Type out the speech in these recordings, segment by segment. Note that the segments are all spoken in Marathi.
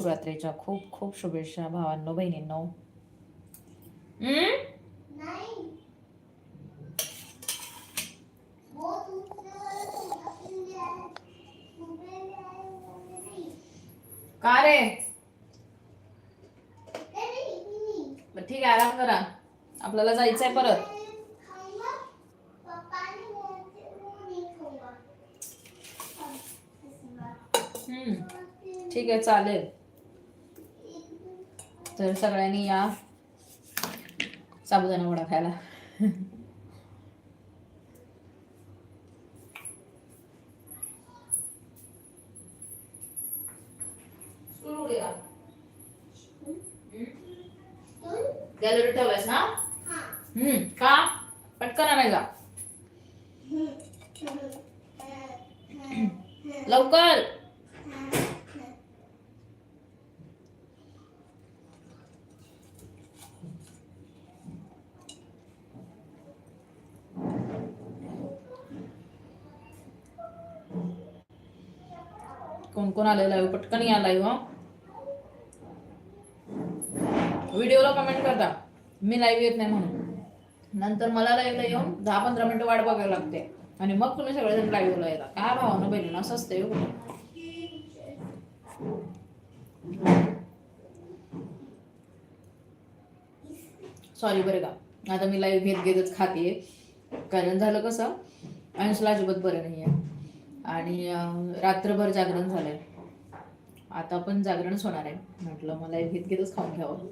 शिवरात्रीच्या खूप खूप शुभेच्छा भावांनो बहिणींनो. का रे? ठीक आहे आराम करा. आपल्याला जायचंय परत. ठीक आहे चालेल. तर सगळ्यांनी या साबुदाणा वडा खायला. गॅलरी ठेवलायस ना? हम्म का? पटकन आणायला लवकर. कोण कोण आलेलं आहे पटकन या लाईव्ह व्हिडिओला कमेंट करता. मी लाईव्ह येत नाही म्हणून. नंतर मला लाईव्हला येऊन दहा पंधरा मिनिटं वाट बघायला लागते. आणि मग तुम्ही सगळेजण लाईव्हला येता. काय भावानं बहिणीनं? असं असते सॉरी हो. बरं का. आता मी लाईव्ह घेत घेतच खाते कारण झालं कसं? अंशला अजिबात बरं नाही आहे आणि रात्रभर जागरण झालंय. आता पण जागरणच होणार आहे. म्हटलं मला एक घेत घेतच खाऊन घ्यावं.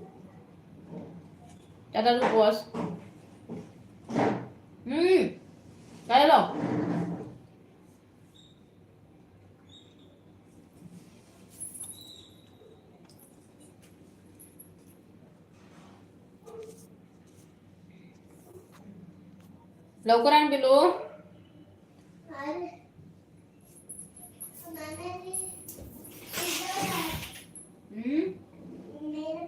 त्यात आज उपवास. हम्म. काय लाव लवकर आण पिलू हम्म मेरे पास ही है किचनला मैं हूँ इधर मैं उधर हूँ तू उधर है आण किचनला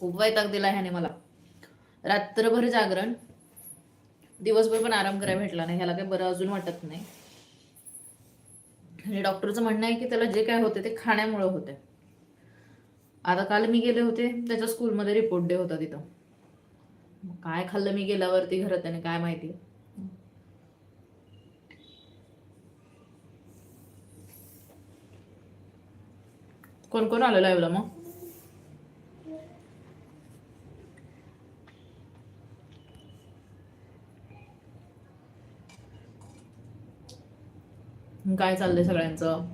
खूप वैताग दिला ह्याने मला. रात्रभर जागरण. दिवसभर पण आराम करायला भेटला नाही ह्याला काही बरं अजून वाटत नाही. आणि डॉक्टरचं म्हणणं आहे की त्याला जे काय होते ते खाण्यामुळे होते. आता काल मी गेले होते त्याच्या स्कूलमध्ये रिपोर्ट डे होता तिथं. काय खाल्लं मी गेल्यावरती घरात त्याने काय माहिती? कोण कोण आलं लाईव्हला मग? काय चाललंय सगळ्यांचं?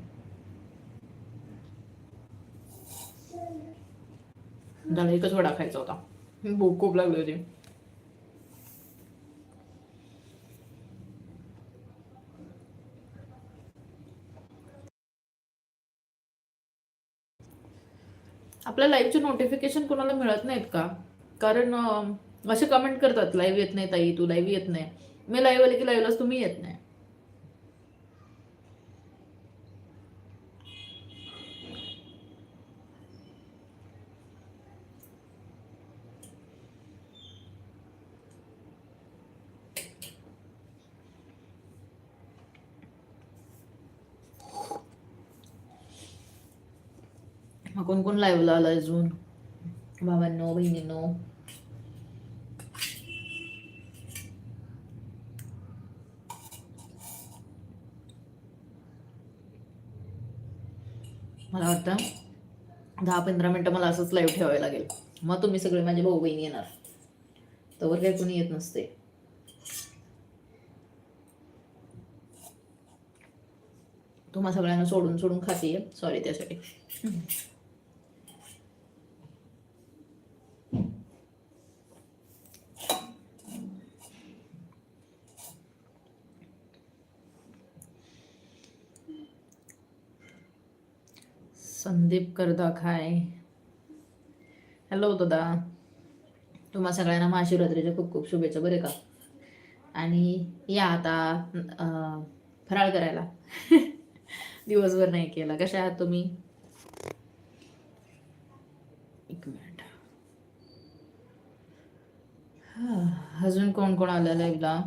झालं एकच वडा खायचा होता. भूक खूप लागली होती. आपल्या लाईव्हचे नोटिफिकेशन कोणाला मिळत नाहीत का? कारण असे कमेंट करतात लाईव्ह येत नाही ताई तू लाईव्ह येत नाही. मी लाईव्ह आले की लाईव्हलाच तुम्ही येत नाही मग कोण लाईव्हला आलं अजून? भावांनो बहिणींनो. मला वाटतं दहा पंधरा मिनटं मला असंच लाईव्ह ठेवावे लागेल. मग तुम्ही सगळे माझे भाऊ बहिणी येणार. तवर काही कोणी येत नसते. तुम्हा सगळ्यांना सोडून सोडून खाते. सॉरी त्यासाठी. संदीप करदा खाय. हॅलो दादा. तुम्हा सगळ्यांना महाशिवरात्रीच्या खूप खूप शुभेच्छा बरे का? आणि या आता फराळ करायला. दिवसभर नाही केला. कशा आहात तुम्ही? एक मिनिट. अजून कोण कोण आलं लाईव्हला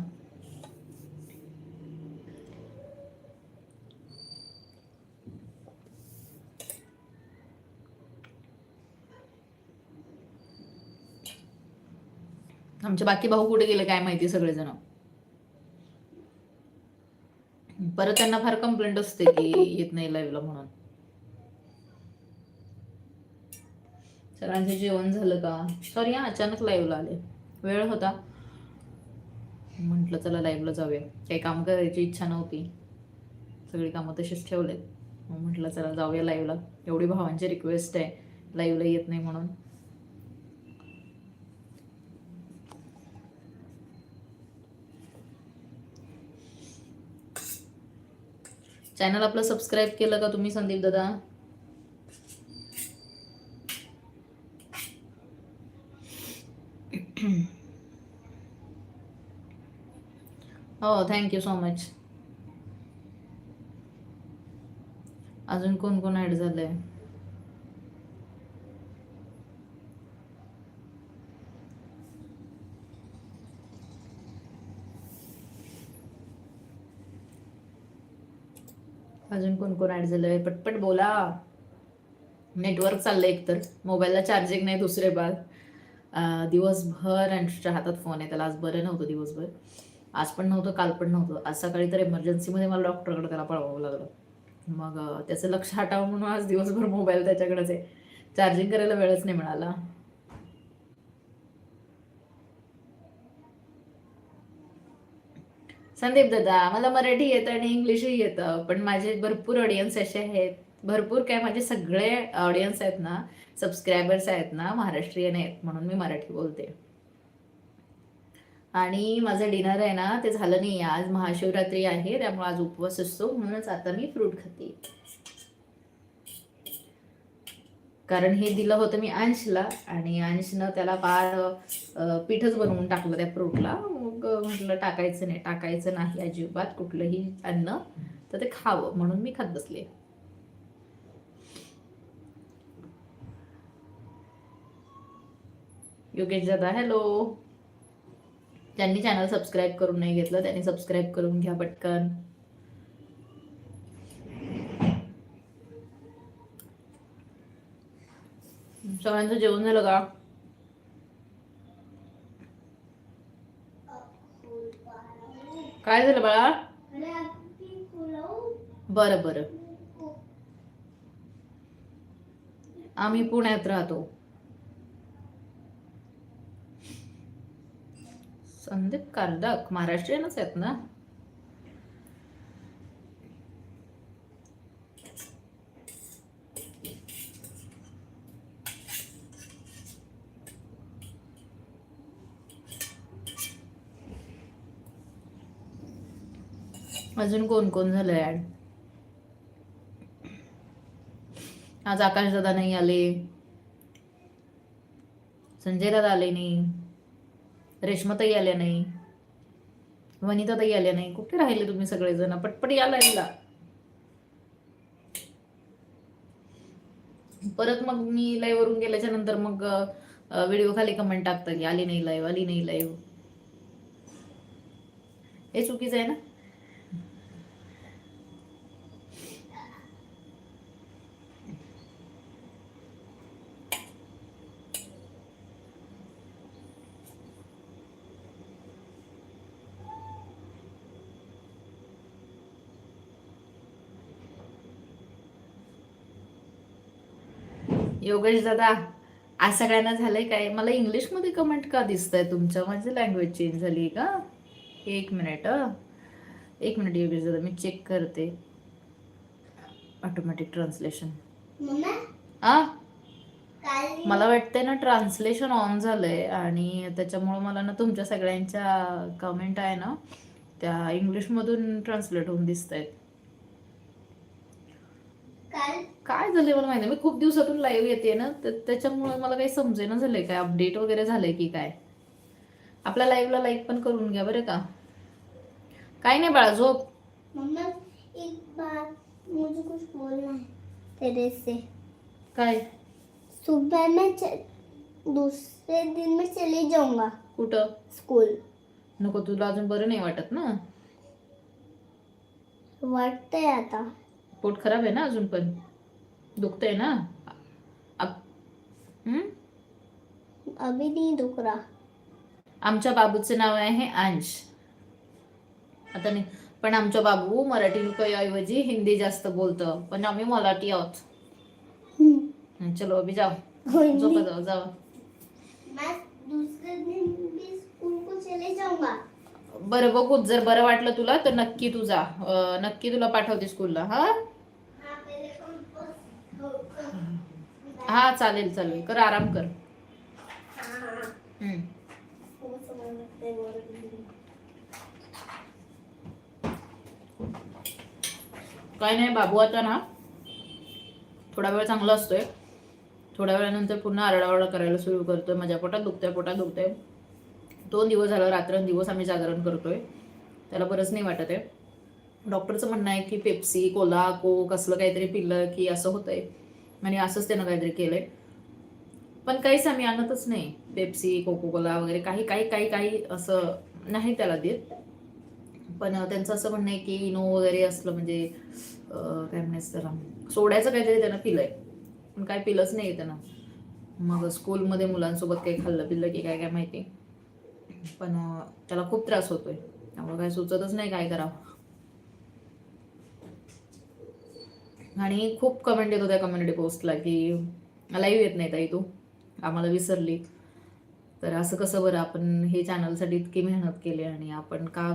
आमचे बाकी भाऊ कुठे गेले काय माहिती सगळेजण. परत त्यांना फार कंप्लेंट असते की येत नाही लाईव्हला म्हणून. सगळ्यांचं जेवण झालं का? सॉरी हा अचानक लाईव्हला आले. वेळ होता. म्हटलं चला लाईव्हला जाऊया. काही काम करायची इच्छा नव्हती. सगळी कामं तशीच ठेवलेत. मग म्हटलं चला जाऊया लाईव्हला एवढी भावांची रिक्वेस्ट आहे. लाईव्हला येत नाही म्हणून. चॅनल आपलं सबस्क्राईब केलं का तुम्ही संदीप दादा? हो थँक्यू सो मच अजून कोण कोण ऍड झालंय? अजून कोण कोण ऍड झालंय? पटपट बोला. नेटवर्क चाललंय एकतर. मोबाईलला चार्जिंग नाही दुसरे बार दिवसभर अँडच्या हातात फोन आहे. त्याला आज बरं नव्हतं दिवसभर. आज पण नव्हतं काल पण नव्हतं. आज सकाळी तर इमर्जन्सीमध्ये मला डॉक्टरकडे त्याला पळवावं लागलं. मग त्याचं लक्ष हटावं म्हणून आज दिवसभर मोबाईल त्याच्याकडेच आहे. चार्जिंग करायला वेळच नाही मिळाला. संदीप दादा मला मराठी येतं आणि इंग्लिशही येतं पण माझे भरपूर ऑडियन्स असे आहेत. भरपूर काय माझे सगळे ऑडियन्स आहेत ना सबस्क्रायबर्स आहेत ना महाराष्ट्रीयन आहेत म्हणून मी मराठी बोलते. आणि माझं डिनर आहे ना ते झालं नाही आज महाशिवरात्री आहे त्यामुळे आज उपवास असतो म्हणूनच आता मी फ्रूट खाते. कारण हे दिलं होतं मी अंशला आणि अंशनं त्याला पार पीठच बनवून टाकलं त्या फ्रूटला मग म्हटलं टाकायचं नाही टाकायचं नाही अजिबात कुठलंही अन्न तर ते खावं म्हणून मी खात बसले. योगेश दादा हॅलो. ज्यांनी चॅनल सबस्क्राईब करून नाही घेतलं त्यांनी सबस्क्राईब करून घ्या पटकन. सगळ्यांचं जेवण झालं का? काय झालं बाळा? बरं बरं. आम्ही पुण्यात राहतो. संदीप कारदक महाराष्ट्रीयनच आहेत ना? अजून कोण कोण झालंय ऍड? आज आकाश दादा नाही आले. संजय दादा आले नाही. रेश्माताई आल्या नाही. वनिताताई आल्या नाही. कुठे राहिले तुम्ही सगळेजण? पटपट याला यायला परत मग मी लाईव्ह वरून गेल्याच्यानंतर मग व्हिडिओ खाली कमेंट टाकतात की आली नाही लाईव्ह आली नाही लाईव्ह हे चुकीचं आहे ना? योगेश दादा आज सगळ्यांना झालंय काय? मला इंग्लिशमध्ये कमेंट का दिसत आहे तुमच्या माझी लँग्वेज चेंज झाली का? एक मिनिट. एक मिनिट योगेश दादा मी चेक करते. ऑटोमॅटिक ट्रान्सलेशन आ मला वाटतंय ना ट्रान्सलेशन ऑन झालंय आणि त्याच्यामुळे मला ना तुमच्या सगळ्यांच्या कमेंट आहे ना त्या इंग्लिशमधून ट्रान्सलेट होऊन दिसत आहेत काय झालंय मला माहिती. मी खूप दिवसातून लाईव्ह येते ना तर त्याच्यामुळे मला काही समजेना झालंय काय अपडेट वगैरे झालंय की काय. आपल्या लाईव्हला लाईक पण करून घ्या बरं का. काय नाही बाळा झोप. मम्मा एक बार मुझे कुछ बोलना है तेरे से. काय? सुबह में दूसरे दिन में चले जाऊंगा कुठं? स्कूल. नको तुला अजून बरं नाही वाटत ना? वाटतंय आता. पोट खराब आहे ना अजून पण. दुखतंय ना? अभी नहीं दुख रहा आमच्या बाबूचे नाव आहे अंश. आता नाही पण आमचा बाबू मराठी ऐवजी हिंदी जास्त बोलतं. पण आम्ही मराठी आहोत. हं, चलो अभी जाओ। झोपा जाओ जाओ मैं दूसरे दिन भी स्कूल को चले जाऊंगा. बरं बघू जर बरं वाटलं तुला तर नक्की तू जा. नक्की तुला पाठवते स्कूलला हाँ? हा चालेल चालेल. कर आराम कर. हाँ, काय नाही बाबू आता ना थोडा वेळ चांगला असतोय. थोड्या वेळानंतर पुन्हा आरडाओरडा करायला सुरू करतोय. माझ्या पोटात दुखतंय पोटात दुखतंय. दोन दिवस झालं रात्रंदिवस आम्ही जागरण करतोय. त्याला बरंच नाही वाटत आहे. डॉक्टरचं म्हणणं आहे की पेप्सी कोला को कसलं काहीतरी पिलं की असं होतंय. आणि असंच त्यानं काहीतरी केलंय. पण काहीच आम्ही आणतच नाही. पेप्सी कोको कोला वगैरे काही काही काही काही असं नाही त्याला देत. पण त्यांचं असं म्हणणं आहे की इनो वगैरे असलं म्हणजे काय म्हणायचं त्याला? सोड्याचं काहीतरी त्यानं पिलंय. पण काय पिलंच नाही त्यानं. मग स्कूलमध्ये मुलांसोबत काही खाल्लं पिल्लं की काय काय माहिती. पण त्याला खूप त्रास होतोय. त्यामुळे काय सुचतच नाही काय करावं. आणि खूप कमेंट येत होत्या कम्युनिटी पोस्टला की लाईव्ह येत नाही ताई तू. आम्हाला विसरली. तर असं कसं बरं आपण हे चॅनलसाठी इतकी मेहनत केली आणि आपण का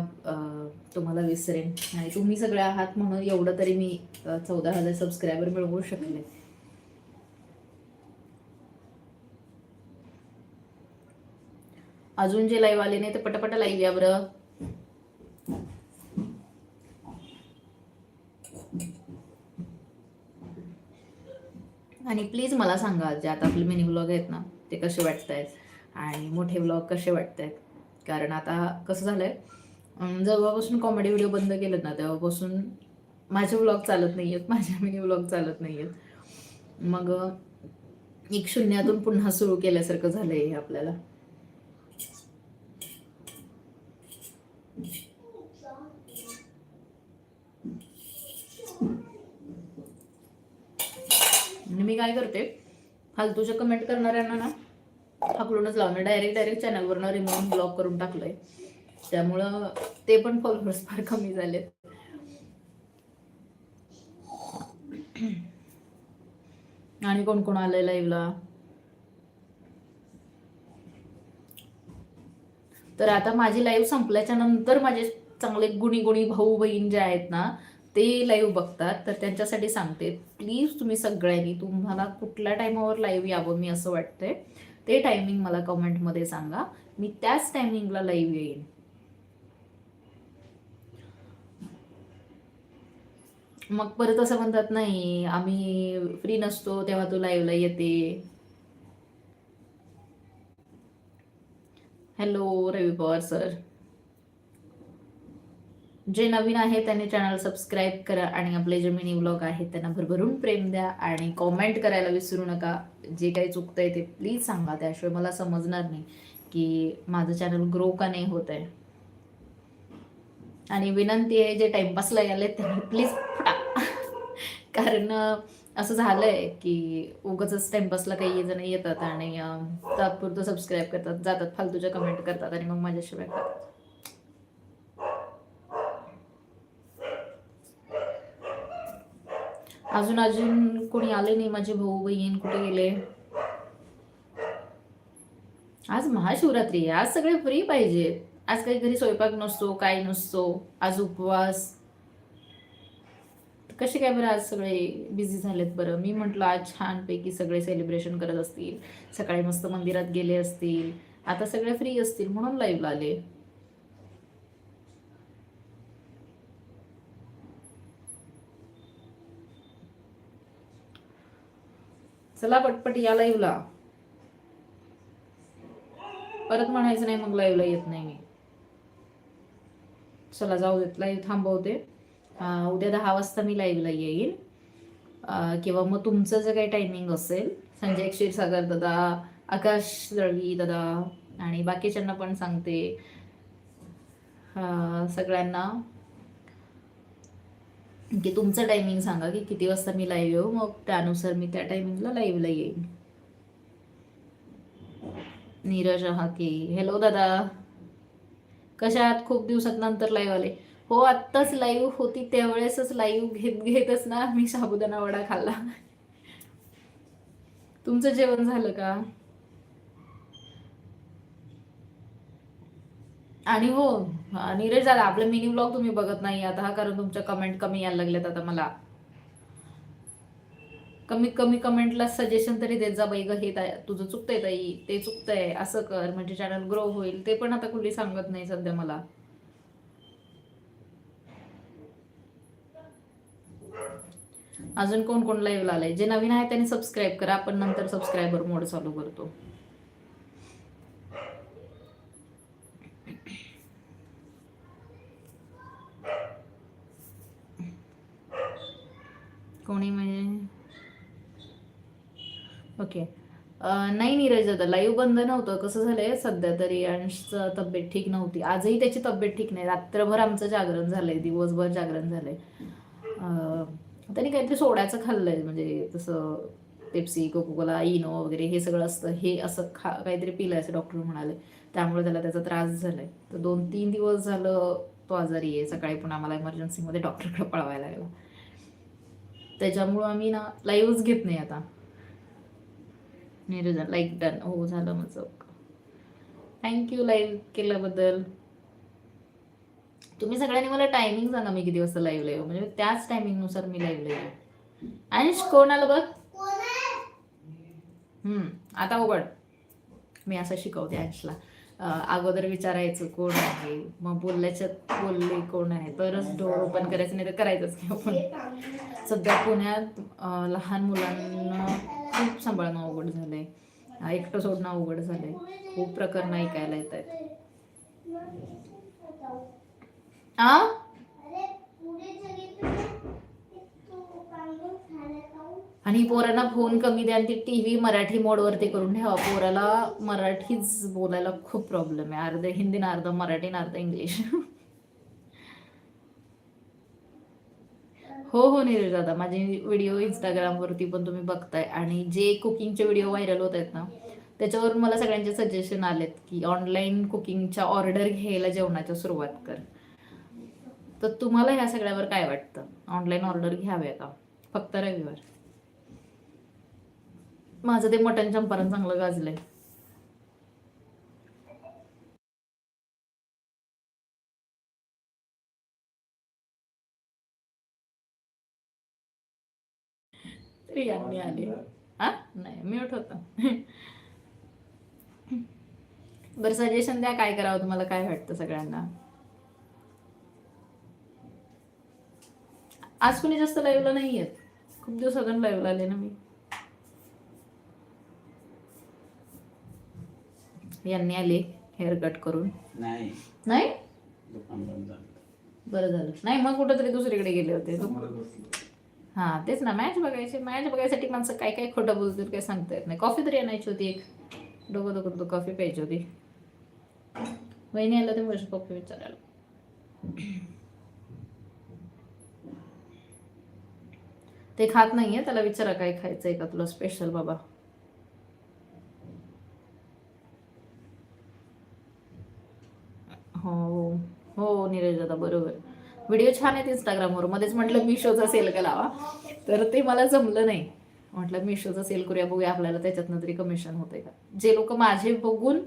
तुम्हाला विसरेन? आणि तुम्ही सगळे आहात म्हणून एवढं तरी मी चौदा हजार सबस्क्रायबर मिळवू शकले. अजून जे लाईव्ह आले नाही ते पटापटा लाईव्ह या बरं. आणि प्लीज मला सांगा जे आता आपले मिनी ब्लॉग आहेत ना ते कसे वाटत आहेत आणि मोठे ब्लॉग कसे वाटत आहेत कारण आता कसं झालं आहे जेव्हापासून कॉमेडी व्हिडिओ बंद केलेत ना तेव्हापासून माझे ब्लॉग चालत नाही आहेत माझे मिनी ब्लॉग चालत नाही आहेत मग एक शून्यातून पुन्हा सुरू केल्यासारखं झालंय हे आपल्याला. आणि मी काय करते फालतूच्या कमेंट करणाऱ्यांना ना हाकडूनच लावणार. डायरेक्ट डायरेक्ट चॅनलवरनं रिमूव्ह ब्लॉक करून टाकलंय. त्यामुळं ते पण फॉलोअर्स फार कमी झालेत. आणि कोण कोण आलंय लाईव्हला तर आता माझी लाईव्ह संपल्याच्या नंतर माझे चांगले गुणी गुणी भाऊ बहीण जे आहेत ना ते लाईव्ह बघतात तर त्यांच्यासाठी सांगते. प्लीज तुम्ही सगळ्यांनी तुम्हाला कुठल्या टायमावर लाईव्ह यावं मी असं वाटतंय ते टायमिंग मला कमेंटमध्ये सांगा. मी त्याच टायमिंगला लाईव्ह येईन. मग परत असं म्हणतात नाही आम्ही फ्री नसतो तेव्हा तू लाईव्हला येते. हॅलो रवी पवार सर जे नवीन आहे त्यांनी चॅनल सबस्क्राईब करा आणि आपले जे मिनी व्लॉग आहेत त्यांना भरभरून प्रेम द्या आणि कॉमेंट करायला विसरू नका. जे काही चुकतंय ते प्लीज सांगा. त्याशिवाय मला समजणार नाही की माझं चॅनल ग्रो का नाही होत आहे. आणि विनंती आहे जे टाइमपासला आले त्यांनी प्लीज कारण असं झालंय की उगाच टाइमपासला काही जण येतात आणि तात्पुरतं सबस्क्राईब करतात जातात फालतूच्या कमेंट करतात आणि मग माझ्याशिवाय अजून अजून कोणी आले नाही माझे भाऊ बहीण कुठे गेले? आज महाशिवरात्री आहे. आज सगळे फ्री पाहिजे. आज काही घरी स्वयंपाक नसतो काय नसतो. आज उपवास. कसे काय बरं आज सगळे बिझी झालेत बरं? मी म्हटलं आज छानपैकी सगळे सेलिब्रेशन करत असतील. सकाळी मस्त मंदिरात गेले असतील. आता सगळे फ्री असतील म्हणून लाईव्ह आले. चला पटपट या लाईव्हला परत म्हणायचं नाही मग लाईव्हला येत नाही मी. चला जाऊ देत. लाईव्ह थांबवते. उद्या दहा वाजता मी लाईव्हला येईन. किंवा मग तुमचं जे काही टायमिंग असेल संजय क्षीरसागर दादा आकाश दळवी दादा आणि बाकीच्यांना पण सांगते. सगळ्यांना की तुमचं टायमिंग सांगा की किती वाजता मी लाईव्ह येऊ? मग त्यानुसार मी त्या टायमिंगला लाईव्हला येईन. नीरज हाके हॅलो दादा. कशा आहात? खूप दिवसात नंतर लाईव्ह आले. हो आत्ताच लाईव्ह होती. त्यावेळेसच लाईव्ह घेत घेतच ना. मी साबुदाणा वडा खाल्ला. तुमचं जेवण झालं का? आणि हो नीरज दादा आपलं मिनी ब्लॉग तुम्ही बघत नाही आता हा कारण तुमच्या कमेंट कमी यायला लागल्यात आता मला. कमी कमी कमेंटला सजेशन तरी देत जा बाई ग हे तुझं चुकतंय ताई ते चुकतंय असं कर म्हणजे चॅनल ग्रो होईल ते पण आता कुणी सांगत नाही सध्या मला. अजून कोण कोण लाईव्ह आलंय? जे नवीन आहे त्यांनी सबस्क्राईब करा आपण नंतर सबस्क्रायबर मोड चालू करतो. कोणी म्हणजे? ओके नाही नीरज दादा लाईव्ह बंद नव्हतं. कसं झालंय? सध्या तरी अंशचं तब्येत ठीक नव्हती. आजही त्याची तब्येत ठीक नाही. रात्रभर आमचं जागरण झालंय. दिवसभर जागरण झालंय. त्यांनी काहीतरी सोड्याचं खाल्लंय. म्हणजे तसं पेप्सी कोकोकोला इनो वगैरे हे सगळं असतं. हे असं खा काहीतरी पिलं असं डॉक्टर म्हणाले. त्यामुळे त्याला त्याचा त्रास झालाय. तर दोन तीन दिवस झालं तो आजारी आहे. सकाळी पण आम्हाला इमर्जन्सीमध्ये डॉक्टरकडे पळवायला लागला. त्याच्यामुळं आम्ही ना लाईव्हच घेत नाही आता. नीरज लाईक डन हो झालं माझं. थँक्यू लाईव्ह केल्याबद्दल. तुम्ही सगळ्यांनी मला टायमिंग सांगा मी किती वाजता लाईव्हला येऊ. म्हणजे त्याच टायमिंगनुसार मी लाईव्हला येऊ. आणि कोण आलं बघ? हम्म आता उघड. मी असं शिकवते अंशला अगोदर विचारायचं कोण आहे? मग बोलल्याच्या बोलले कोण आहे? तरच डोर ओपन करायचं नाही तर करायचंच नाही ओपन सध्या पुण्यात लहान मुलांना खूप सांभाळणं अवघड झालंय. आहे एकटं सोडणं अवघड झालंय. खूप प्रकरणं ऐकायला येत आहेत आ अरे पुढे सगळीकडे तू पांघरून खायला खाऊ आणि पोरांना फोन कमी द्या आणि ती व्ही मराठी मोडवरती करून ठेवा. पोराला मराठीच बोलायला खूप प्रॉब्लेम आहे. अर्ध हिंदी ना अर्ध मराठी ना अर्ध इंग्लिश. हो हो नीरज दादा. माझे व्हिडिओ इंस्टाग्रामवरती पण तुम्ही बघताय. आणि जे कुकिंगचे व्हिडिओ व्हायरल होत आहेत ना त्याच्यावरून मला सगळ्यांचे सजेशन आलेत की ऑनलाईन कुकिंगच्या ऑर्डर घ्यायला जेवणाच्या सुरुवात कर. तर तुम्हाला ह्या सगळ्यावर काय वाटतं? ऑनलाईन ऑर्डर घ्याव्या का? फक्त रविवार. माझं ते मटन चंपारण चांगलं गाजलंय. तरी यांनी आले. हा नाही म्यूट होत. बरं सजेशन द्या काय करावं तुम्हाला काय वाटतं सगळ्यांना? आज कुणी जास्त लाईव्हला नाही आहेत खूप दिवसातून लाईव्हला आले ना मी. यांनी आले हेअर कट करून. नाही. नाही? दुकान बंद झालं. बरं झालं. नाही मग कुठंतरी दुसरीकडे गेले होते. हा तेच ना. मॅच बघायचे मॅच बघायसाठी माणसं काय काय खोटं बोलतील काय सांगता येत नाही. कॉफी तरी आणायची होती एक. डोकं डोकं तो कॉफी प्यायची होती. वहिनी आलं ते वर्ष कॉफी विचारायला. ते खात नाहीये त्याला विचारा काय खायचंय का तुला स्पेशल बाबा हो हो नीरज दादा बरोबर. व्हिडिओ छान आहेत इंस्टाग्रामवर मध्येच म्हटलं मिशोचा सेल का लावा तर ते मला जमलं नाही. म्हटलं मिशोचा सेल करूया बघूया आपल्याला त्याच्यातनं तरी कमिशन होतंय का. जे लोक माझे बघून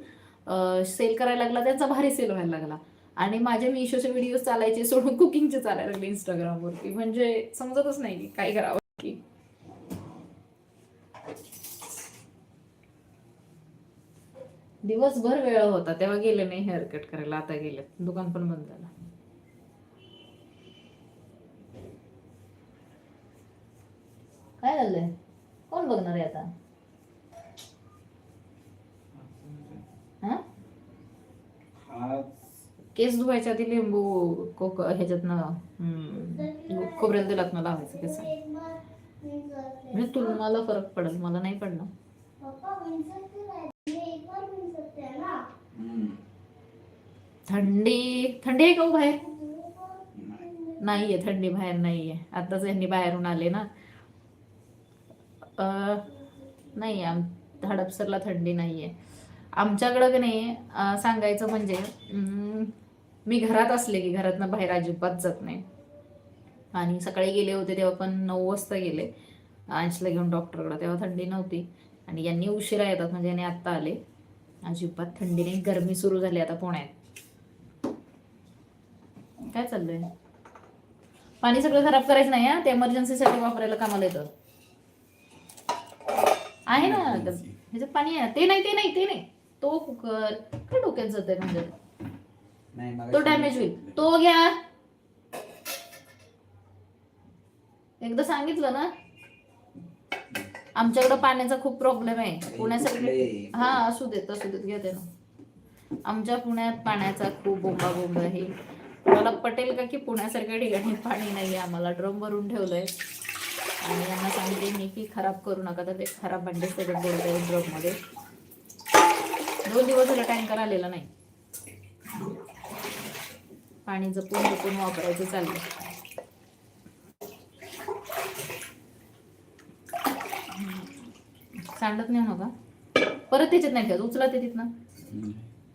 सेल करायला लागला त्यांचा भारी सेल व्हायला लागला. आणि माझे मिशोचे व्हिडिओ चालायचे सोडून कुकिंगचे चालायला लागले इंस्टाग्रामवरती म्हणजे समजतच नाही की काय करावं की. दिवसभर वेळ होता तेव्हा गेले नाही हेअर कट करायला आता गेले. दुकान पण बंद झालं. काय झालंय? कोण बघणार आहे आता? हा? केस धुवायच्या आधी लिंबू कोक ह्याच्यातनं हम्म, खोबरेल तेलात लावायचं केस म्हणजे तुम्हाला फरक पडेल मला नाही पडणार. थंडी थंडी आहे का हो बाहेर? आहे थंडी बाहेर नाही आहे आताच यांनी बाहेरून आले ना. नाही आम हडपसरला थंडी नाही आहे आमच्याकडं की नाही सांगायचं म्हणजे मी घरात असले की घरातनं बाहेर अजिबात जात नाही. आणि सकाळी गेले होते तेव्हा पण नऊ वाजता गेले. अंशला घेऊन डॉक्टरकडे तेव्हा थंडी नव्हती. आणि यांनी उशिरा येतात म्हणजे यांनी आत्ता आले. अजिबात थंडी नाही गरमी सुरू झाली आता पुण्यात. काय चाललंय? पाणी सगळं खराब करायचं नाही हा? ते emergency-साठी वापरायला कामाला येतं. आहे ना? ह्याच्यात पाणी आहे ते नाही ते नाही ते नाही. तो कुकर काय डोक्यात जात आहे म्हणजे तो डॅमेज होईल. तो घ्या. एकदा सांगितलं ना? आमच्याकडं पाण्याचा खूप प्रॉब्लेम आहे. पुण्यासारखे कुठले? हा असू देत असू देत घेते ना आमच्या पुण्यात पाण्याचा खूप बोंबा बोंब आहे. मला पटेल का की पुण्यासारख्या ठिकाणी पाणी नाही आम्हाला ड्रम भरून ठेवलंय. आणि यांना सांगते मी की खराब करू नका तर ते खराब भांडे सगळं बोलते ड्रममध्ये. दोन दिवस झाला टँकर आलेला नाही. पाणी जपून जपून वापरायचं चाललं सांडत नाही नका परत त्याच्यात नाही ठेवत उचला ते तिथनं.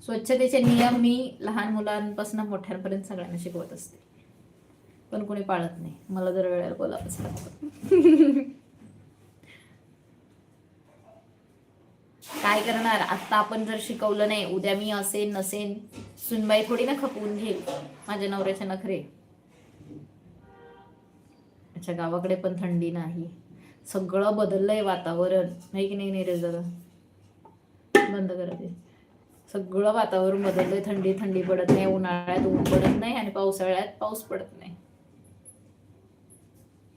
स्वच्छतेचे नियम मी लहान मुलांपासून मोठ्यांपर्यंत सगळ्यांना शिकवत असते. पण कोणी पाळत नाही. मला जर वेळेला बोलावंच लागतं. काय करणार? आता आपण जर शिकवलं नाही उद्या मी असेन नसेन सुनबाई थोडी ना खपवून घेईल. माझ्या नवऱ्याच्या नखरे. अच्छा गावाकडे पण थंडी नाही. सगळं बदललंय वातावरण. नाही की नाही नीरज दादा? बंद करा ते. सगळं वातावरण बदललंय थंडी थंडी पडत नाही उन्हाळ्यात ऊन पडत नाही आणि पावसाळ्यात पाऊस पडत नाही.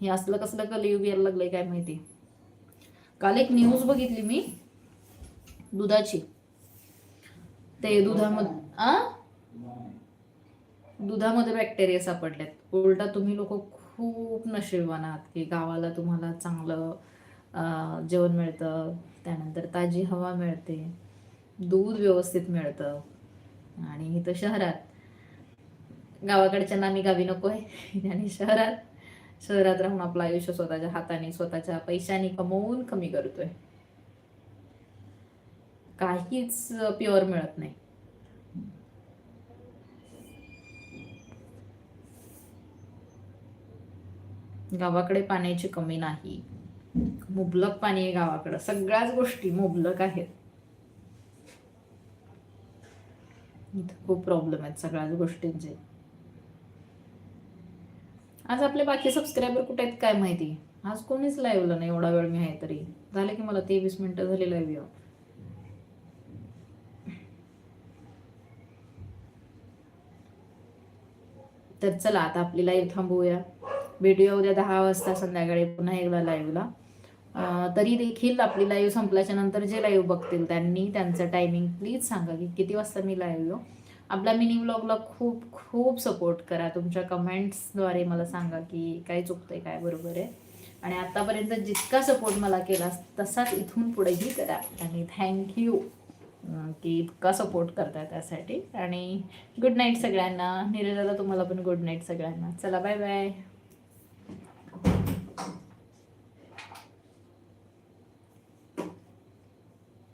हे असलं कसलं कलियुग यायला लागलंय काय माहिती? काल एक न्यूज बघितली मी दुधाची. ते दुधामध्ये आ? दुधामध्ये बॅक्टेरिया सापडल्यात. उलटा तुम्ही लोक खूप नशीबवान आहात की गावाला तुम्हाला चांगलं जेवण मिळतं. त्यानंतर ताजी हवा मिळते. दूध व्यवस्थित मिळतं. आणि इथं शहरात. गावाकडच्या नामी गावी नको आहे आणि शहरात शहरात राहून आपलं आयुष्य स्वतःच्या हाताने स्वतःच्या पैशाने कमवून कमी करतोय. काहीच प्युअर मिळत नाही. गावाकडे पाण्याची कमी नाही. मुबलक पाणी आहे गावाकडं. सगळ्याच गोष्टी मुबलक आहेत. इथं खूप प्रॉब्लेम आहेत सगळ्याच गोष्टींचे. आज आपले बाकी सबस्क्रायबर कुठे आहेत काय माहिती? आज कोणीच लाईव्हला नाही एवढा वेळ मी आहे तरी. झालं की मला तेवीस मिनटं झाली लाईव्ह येऊन तर चला आता आपली लाईव्ह थांबवूया भेटूया उद्या दहा वाजता संध्याकाळी पुन्हा एकदा लाईव्हला तरी देखील आपली लाईव्ह संपल्याच्या नंतर जे लाईव्ह बघतील त्यांनी त्यांचं टायमिंग प्लीज सांगा की किती वाजता मी लाईव्ह येऊ आपल्या मिनी व्लॉगला खूप खूप सपोर्ट करा. तुमच्या कमेंट्सद्वारे मला सांगा की काय चुकतंय काय बरोबर आहे. आणि आतापर्यंत जितका सपोर्ट मला केला तसाच इथून पुढेही करा. आणि थँक्यू की इतका सपोर्ट करता त्यासाठी. आणि गुड नाईट सगळ्यांना. नीरजाला तुम्हाला पण गुड नाईट सगळ्यांना. चला बाय बाय